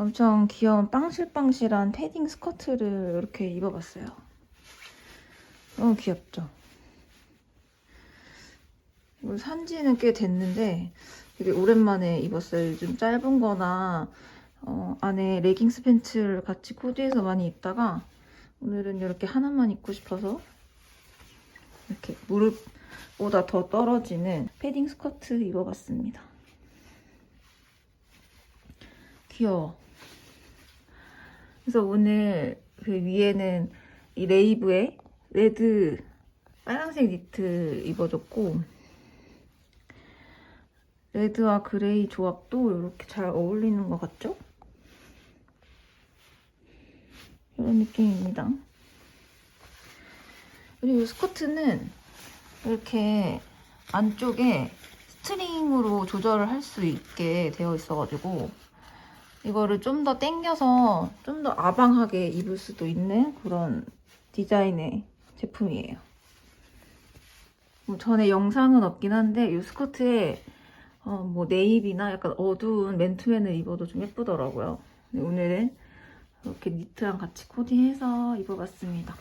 엄청 귀여운 빵실빵실한 패딩 스커트를 이렇게 입어봤어요. 너무 귀엽죠? 이걸 산 지는 꽤 됐는데 되게 오랜만에 입었어요. 요즘 짧은 거나 어, 안에 레깅스 팬츠를 같이 코디해서 많이 입다가 오늘은 이렇게 하나만 입고 싶어서 이렇게 무릎보다 더 떨어지는 패딩 스커트 입어봤습니다. 귀여워. 그래서 오늘 그 위에는 이 레이브에 레드 빨간색 니트 입어줬고 레드와 그레이 조합도 이렇게 잘 어울리는 것 같죠? 이런 느낌입니다. 그리고 이 스커트는 이렇게 안쪽에 스트링으로 조절을 할 수 있게 되어 있어가지고 이거를 좀 더 당겨서 좀 더 아방하게 입을 수도 있는 그런 디자인의 제품이에요. 뭐 전에 영상은 없긴 한데 이 스커트에 어, 뭐 네이비나 약간 어두운 맨투맨을 입어도 좀 예쁘더라고요. 오늘은 이렇게 니트랑 같이 코디해서 입어봤습니다.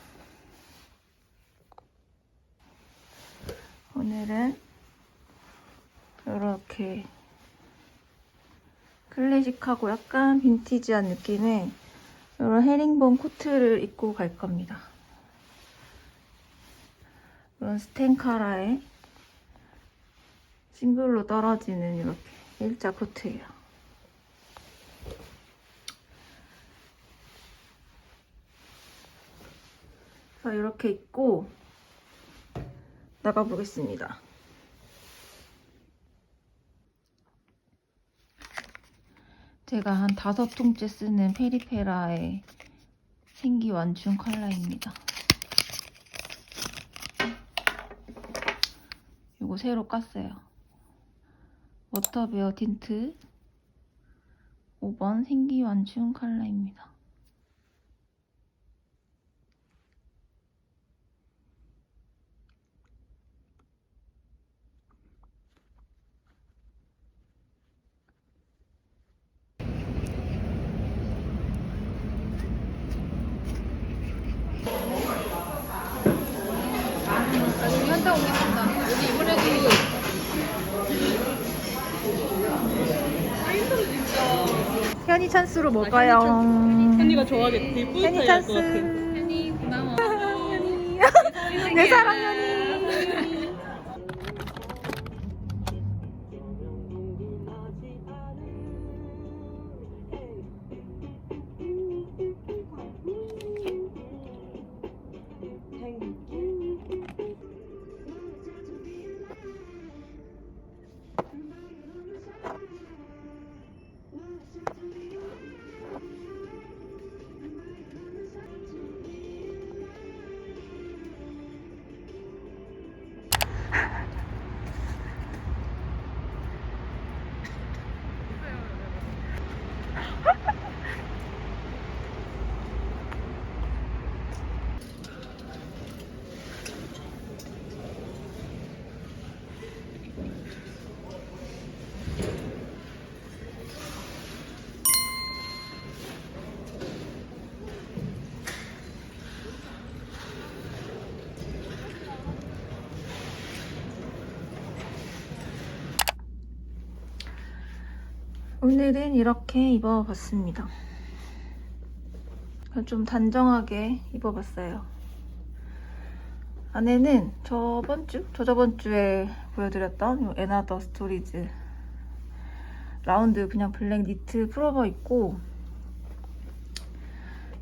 오늘은 이렇게 클래식하고 약간 빈티지한 느낌의 이런 헤링본 코트를 입고 갈 겁니다. 이런 스텐카라의 싱글로 떨어지는 이렇게 일자 코트예요. 자, 이렇게 입고 나가보겠습니다. 제가 한 다섯 통째 쓰는 페리페라의 생기 완충 컬러입니다. 이거 새로 깠어요. 워터베어 틴트 5번 생기 완충 컬러입니다. 여기 한장 오겠습니다. 여기 이번에도 현이 찬스로 먹어요. 현이가 좋아하겠지. 찬스. 것 같아. 현이 고마워. 내 사랑 현이. 오늘은 이렇게 입어봤습니다. 좀 단정하게 입어봤어요. 안에는 저번 주, 저저번 주에 보여드렸던 요 에나더 스토리즈 라운드 그냥 블랙 니트 풀어버 있고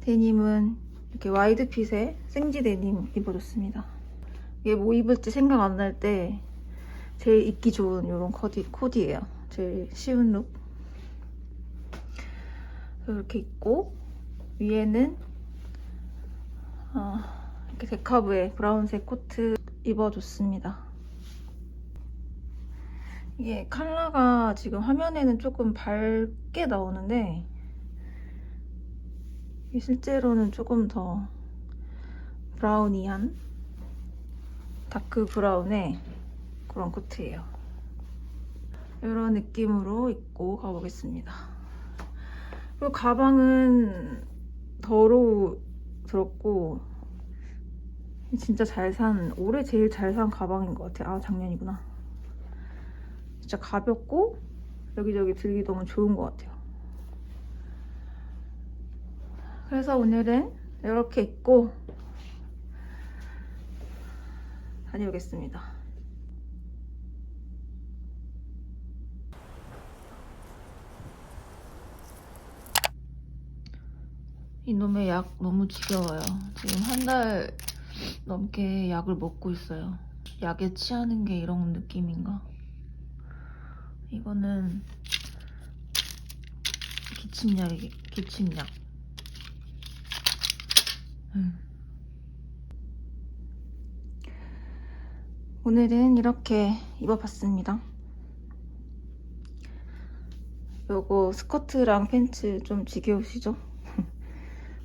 데님은 이렇게 와이드 핏의 생지 데님 입어줬습니다. 이게 뭐 입을지 생각 안 날 때 제일 입기 좋은 이런 코디, 코디예요. 제일 쉬운 룩. 이렇게 입고 위에는 어, 이렇게 데카브의 브라운색 코트 입어줬습니다. 이게 컬러가 지금 화면에는 조금 밝게 나오는데 실제로는 조금 더 브라우니한 다크 브라운에 그런 코트예요. 이런 느낌으로 입고 가보겠습니다. 그리고 가방은 더러우 들었고 진짜 잘 산 올해 제일 잘 산 가방인 것 같아요. 아 작년이구나. 진짜 가볍고 여기저기 들기 너무 좋은 것 같아요. 그래서 오늘은 이렇게 입고 다녀오겠습니다. 이놈의 약 너무 지겨워요. 지금 한 달 넘게 약을 먹고 있어요. 약에 취하는 게 이런 느낌인가? 이거는 기침약이 기침약. 음. 오늘은 이렇게 입어봤습니다. 요거 스커트랑 팬츠 좀 지겨우시죠?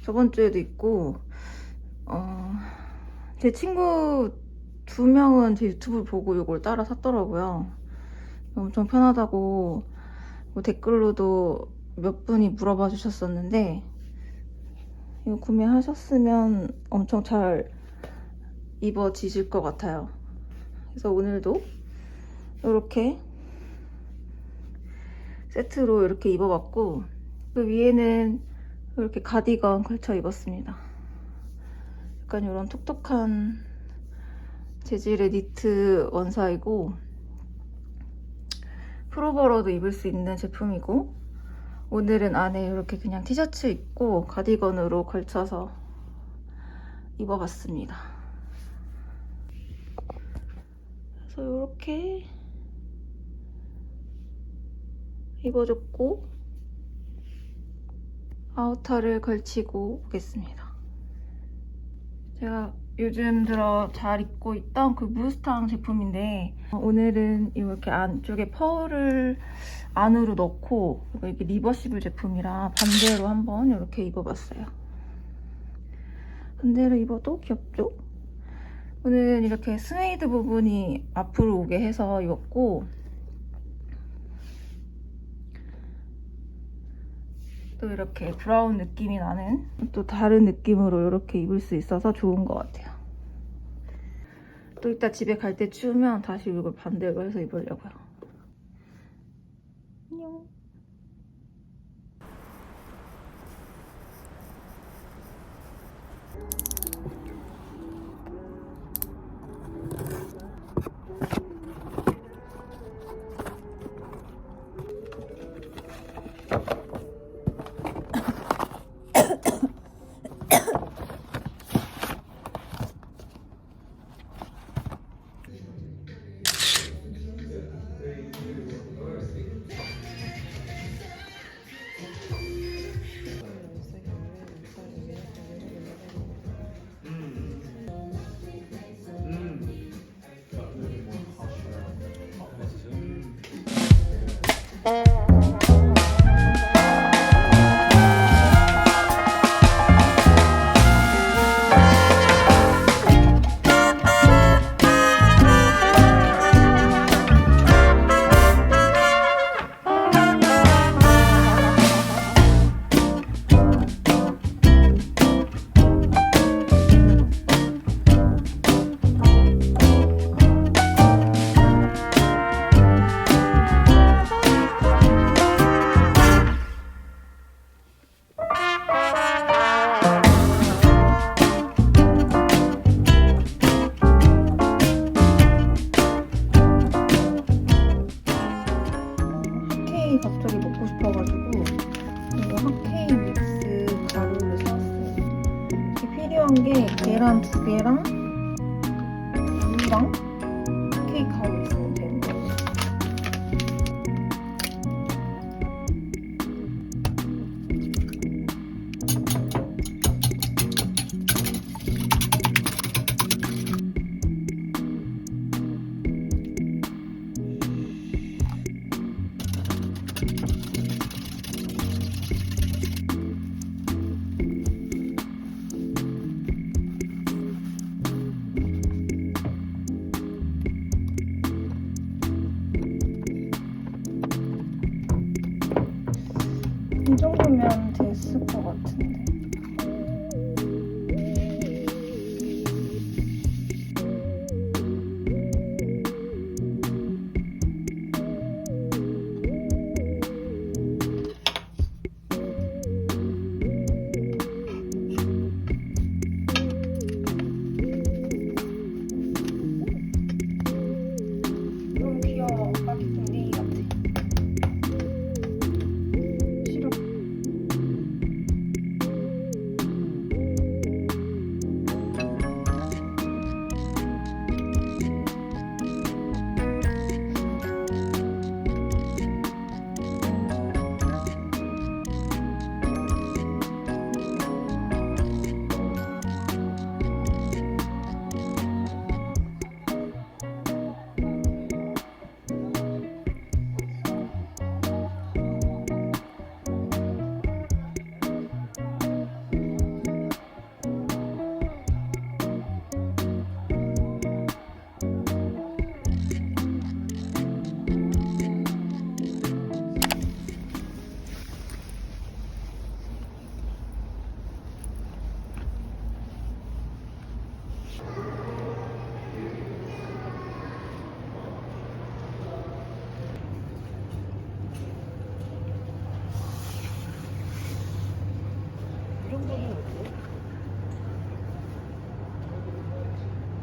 저번 주에도 있고, 어, 제 친구 두 명은 제 유튜브를 보고 이걸 따라 샀더라고요. 엄청 편하다고 뭐 댓글로도 몇 분이 물어봐 주셨었는데, 이거 구매하셨으면 엄청 잘 입어지실 것 같아요. 그래서 오늘도 이렇게 세트로 이렇게 입어봤고, 그 위에는 이렇게 가디건 걸쳐 입었습니다. 약간 이런 톡톡한 재질의 니트 원사이고 프로버러도 입을 수 있는 제품이고 오늘은 안에 이렇게 그냥 티셔츠 입고 가디건으로 걸쳐서 입어봤습니다. 그래서 이렇게 입어줬고 아우터를 걸치고 오겠습니다. 제가 요즘 들어 잘 입고 있던 그 무스탕 제품인데 오늘은 이렇게 안쪽에 펄을 안으로 넣고 이게 리버시블 제품이라 반대로 한번 이렇게 입어봤어요. 반대로 입어도 귀엽죠? 오늘은 이렇게 스웨이드 부분이 앞으로 오게 해서 입었고 또 이렇게 브라운 느낌이 나는 또 다른 느낌으로 이렇게 입을 수 있어서 좋은 것 같아요. 또 이따 집에 갈 때 추우면 다시 이걸 반대로 해서 입으려고요. 안녕. 게 계란 두 개랑 우유랑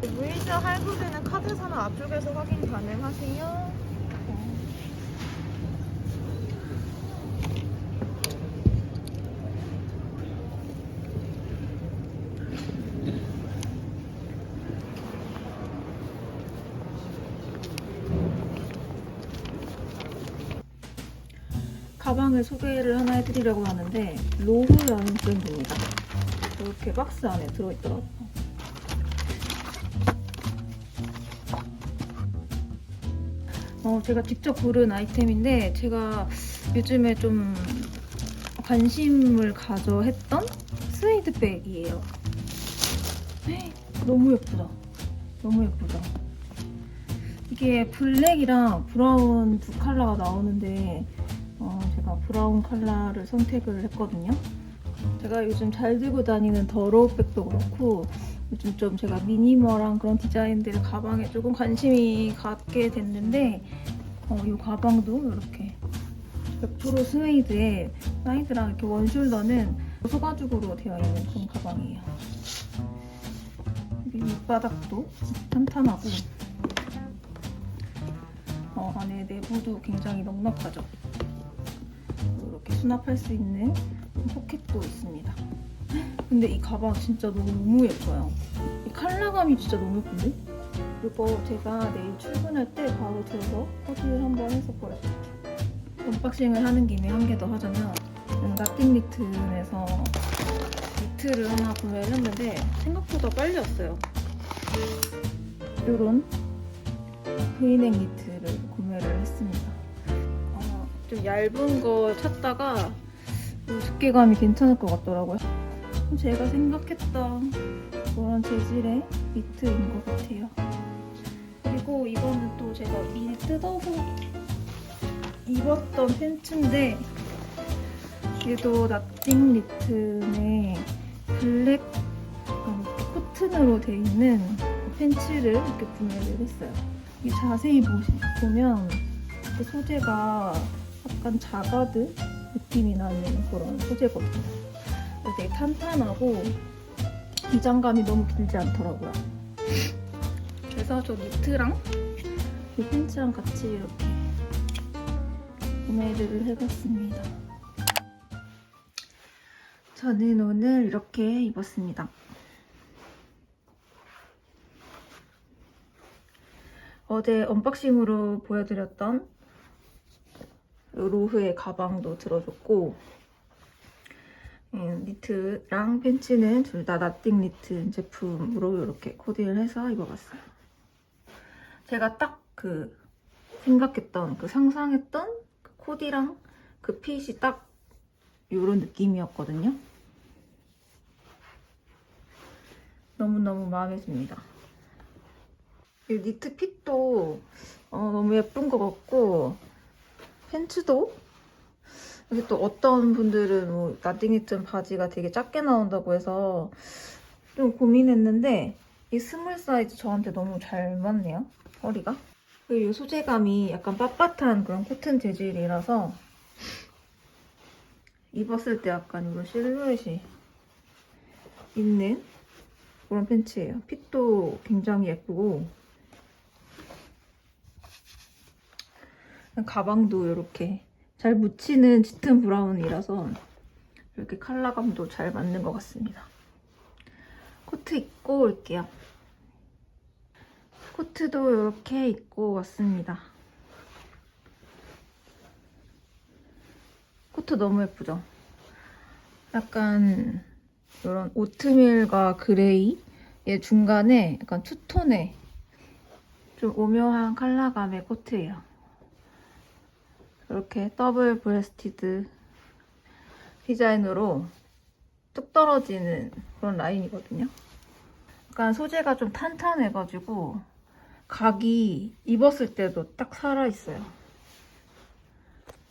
심지어 할부비는 카드사나 앞쪽에서 확인 가능하세요. 가방을 소개를 하나 해드리려고 하는데 로브라는 브랜드입니다. 이렇게 박스 안에 들어있더라고요. 어, 제가 직접 고른 아이템인데 제가 요즘에 좀 관심을 가져 했던 스웨이드 백이에요. 너무 예쁘다. 너무 예쁘다. 이게 블랙이랑 브라운 두 컬러가 나오는데 어, 제가 브라운 컬러를 선택을 했거든요. 제가 요즘 잘 들고 다니는 더로우백도 그렇고 요즘 좀 제가 미니멀한 그런 디자인들 가방에 조금 관심이 갖게 됐는데 어, 이 가방도 이렇게 100% 스웨이드에 사이드랑 이렇게 원숄더는 소가죽으로 되어 있는 그런 가방이에요. 밑바닥도 탄탄하고 어, 안에 내부도 굉장히 넉넉하죠. 이렇게 수납할 수 있는 포켓도 있습니다. 근데 이 가방 진짜 너무 예뻐요. 이 컬러감이 진짜 너무 예쁜데? 이거 제가 내일 출근할 때 바로 들어서 코디를 한번 해서 보여줄게요. 언박싱을 하는 김에 한 개 더 하자면 나띵 니트에서 니트를 하나 구매를 했는데 생각보다 빨리 왔어요. 이런 브이넥 니트를 구매를 했습니다. 어, 좀 얇은 거 찾다가 이 두께감이 괜찮을 것 같더라고요. 제가 생각했던 그런 재질의 니트인 것 같아요. 그리고 이거는 또 제가 미리 뜯어서 입었던 팬츠인데 얘도 나띵 니트의 블랙 약간 코튼으로 돼 있는 팬츠를 이렇게 구매를 했어요. 이 자세히 보시, 보면 이렇게 소재가 약간 자가드 느낌이 나는 그런 소재거든요. 그래서 되게 탄탄하고 기장감이 너무 길지 않더라고요. 그래서 저 니트랑 이 팬츠랑 같이 이렇게 구매를 해봤습니다. 저는 오늘 이렇게 입었습니다. 어제 언박싱으로 보여드렸던 로흐의 가방도 들어줬고 음, 니트랑 팬츠는 둘 다 나띵 니트 제품으로 이렇게 코디를 해서 입어봤어요. 제가 딱 그 생각했던 그 상상했던 그 코디랑 그 핏이 딱 이런 느낌이었거든요. 너무너무 마음에 듭니다. 이 니트 핏도 어, 너무 예쁜 것 같고 팬츠도 이게 또 어떤 분들은 뭐 나띵니튼 바지가 되게 작게 나온다고 해서 좀 고민했는데 이 스몰 사이즈 저한테 너무 잘 맞네요 허리가. 그리고 이 소재감이 약간 빳빳한 그런 코튼 재질이라서 입었을 때 약간 이런 실루엣이 있는 그런 팬츠예요. 핏도 굉장히 예쁘고 가방도 이렇게 잘 묻히는 짙은 브라운이라서 이렇게 컬러감도 잘 맞는 것 같습니다. 코트 입고 올게요. 코트도 이렇게 입고 왔습니다. 코트 너무 예쁘죠? 약간 이런 오트밀과 그레이의 중간에 약간 투톤의 좀 오묘한 컬러감의 코트예요. 이렇게 더블 브레스티드 디자인으로 뚝 떨어지는 그런 라인이거든요. 약간 소재가 좀 탄탄해가지고 각이 입었을 때도 딱 살아있어요.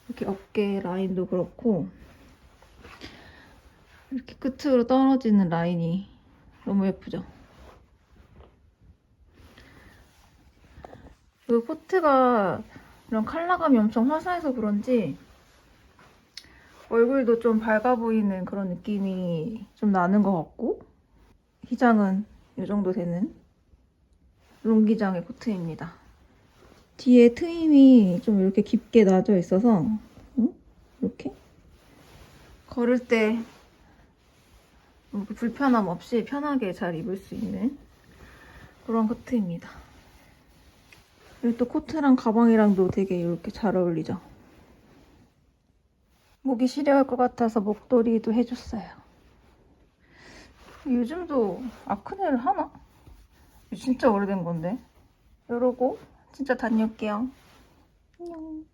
이렇게 어깨 라인도 그렇고 이렇게 끝으로 떨어지는 라인이 너무 예쁘죠? 그 코트가 이런 컬러감이 엄청 화사해서 그런지 얼굴도 좀 밝아 보이는 그런 느낌이 좀 나는 것 같고 기장은 이 정도 되는 롱기장의 코트입니다. 뒤에 트임이 좀 이렇게 깊게 나져 있어서 응? 이렇게 걸을 때 이렇게 불편함 없이 편하게 잘 입을 수 있는 그런 코트입니다. 그리고 또 코트랑 가방이랑도 되게 이렇게 잘 어울리죠. 목이 시려울 것 같아서 목도리도 해줬어요. 요즘도 아크네를 하나? 진짜 오래된 건데. 이러고 진짜 다녀올게요. 안녕.